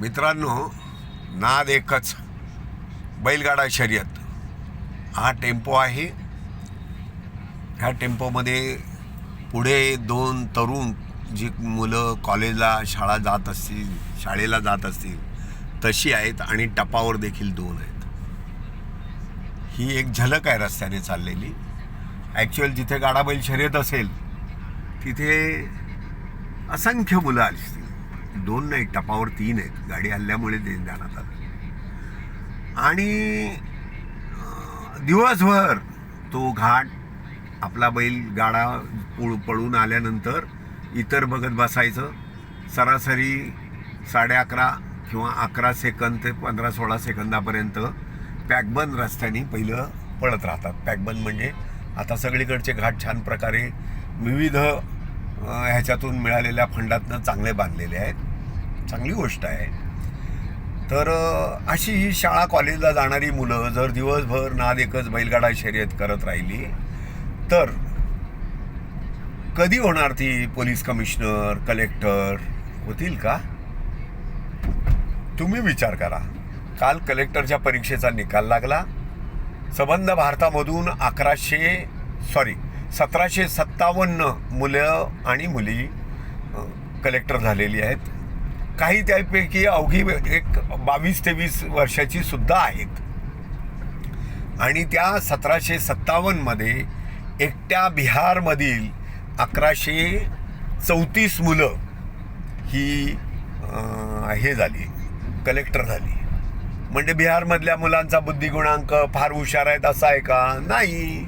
मित्रांनो नाद एकच. बैलगाडा शर्यत. हा टेम्पो आहे. ह्या टेम्पोमध्ये पुढे दोन तरुण जी मुलं कॉलेजला शाळा जात असतील शाळेला जात असतील तशी आहेत आणि टपावर देखील दोन आहेत. ही एक झलक आहे रस्त्याने चाललेली. ॲक्च्युअल जिथे गाडा बैल शर्यत असेल तिथे असंख्य मुलं आली. दोन नाही टपावर तीन आहेत. गाडी हल्ल्यामुळे ते ध्यानात आलं आणि दिवसभर तो घाट आपला बैल गाडा पुळ पळून आल्यानंतर इतर बघत बसायचं. सरासरी साडे अकरा किंवा अकरा सेकंद ते पंधरा सोळा सेकंदापर्यंत पॅकबन रस्त्याने पहिलं पळत राहतात. पॅकबन म्हणजे आता सगळीकडचे घाट छान प्रकारे विविध ह्याच्यातून मिळालेल्या फंडातनं चांगले बांधलेले आहेत. चांगली गोष्ट आहे. तर अशी ही शाळा कॉलेजला जाणारी मुलं जर दिवसभर नाद एकच बैलगाडा शर्यत करत राहिली तर कधी होणार ती पोलीस कमिशनर कलेक्टर? होतील का? तुम्ही विचार करा. काल कलेक्टरच्या परीक्षेचा निकाल लागला. सबंध भारतामधून अकराशे सॉरी सतराशे सत्तावन्न मुलं आणि मुली कलेक्टर झालेली आहेत. काही त्यापैकी अवघी एक बावीस तेवीस वर्षाची सुद्धा आहेत. आणि त्या सतराशे सत्तावन्नमध्ये एकट्या बिहारमधील अकराशे चौतीस मुलं ही हे झाली कलेक्टर झाली. म्हणजे बिहारमधल्या मुलांचा बुद्धिगुणांक फार हुशार आहेत असा आहे का? नाही.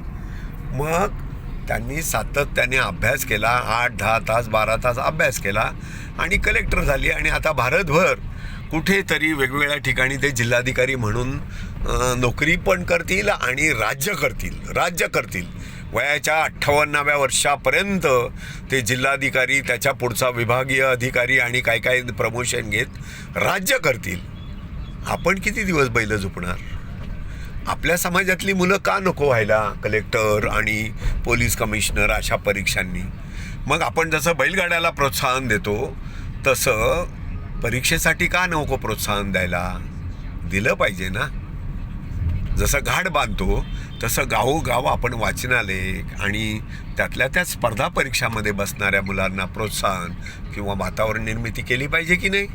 मग त्यांनी सातत्याने अभ्यास केला आठ दहा तास बारा तास अभ्यास केला आणि कलेक्टर झाली. आणि आता भारतभर कुठेतरी वेगवेगळ्या ठिकाणी ते जिल्हाधिकारी म्हणून नोकरी पण करतील आणि राज्य करतील राज्य करतील. वयाच्या अठ्ठावन्नाव्या वर्षापर्यंत ते जिल्हाधिकारी त्याच्या पुढचा विभागीय अधिकारी आणि काय काय प्रमोशन घेत राज्य करतील. आपण किती दिवस बैल झोपणार? आपल्या समाजातली मुलं का नको व्हायला कलेक्टर आणि पोलीस कमिशनर अशा परीक्षांनी? मग आपण जसं बैलगाड्याला प्रोत्साहन देतो तसं परीक्षेसाठी का नको प्रोत्साहन द्यायला? दिलं पाहिजे ना? जसं घाड बांधतो तसं गावोगाव आपण वाचनालय आणि त्यातल्या त्या स्पर्धा परीक्षामध्ये बसणाऱ्या मुलांना प्रोत्साहन किंवा वातावरण निर्मिती केली पाहिजे की नाही?